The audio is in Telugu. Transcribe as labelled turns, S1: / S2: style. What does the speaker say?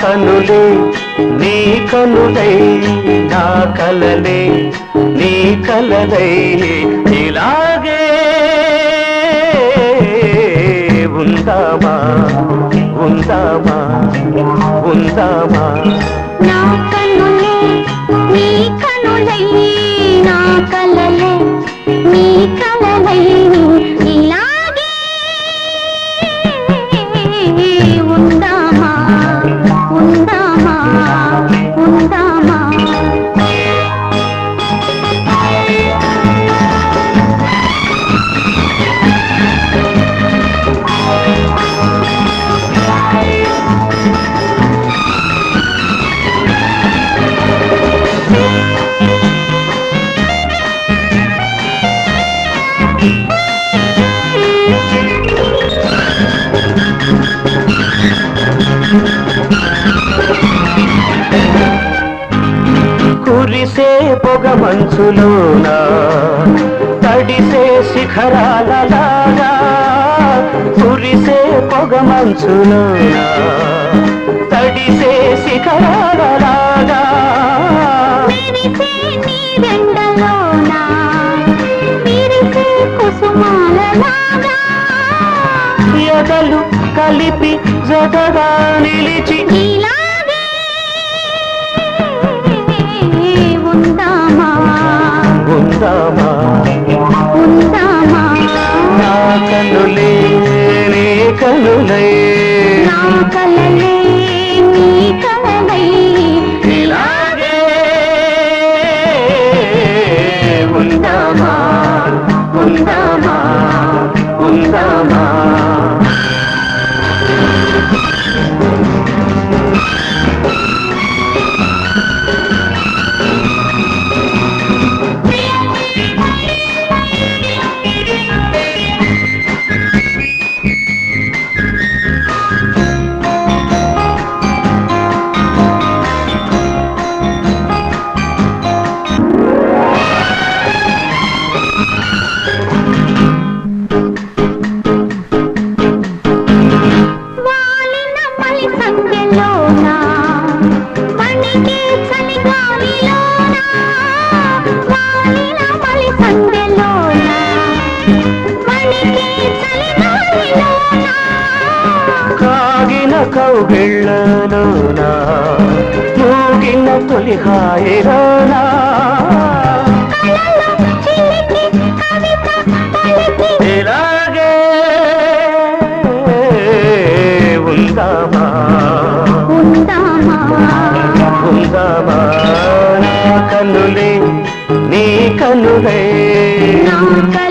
S1: కనులే నీ కనులై నా కలలే నీ కలలై ఉందామా? ఉందామా? ఉందామా? కురిసే పొగ మంచులోన తడిసే శిఖరాలలాగా కురిసే పొగ మంచులోన తడిసే శిఖరాలలాగా. ఎదలు కలిపి జగగా నిలిచి
S2: ఇలాగే
S1: కనులై నా
S2: కలలే
S1: కాగిన కౌగిళ్ళలోన మూగిన తొలి హాయిలోనా
S2: కలలో చిలికి కవిత పలికి
S1: ఇలాగే ఉందామా?
S2: ఉందామా?
S1: ఉందామా నా కన్నులే నీ కన్నులే.
S2: నా కల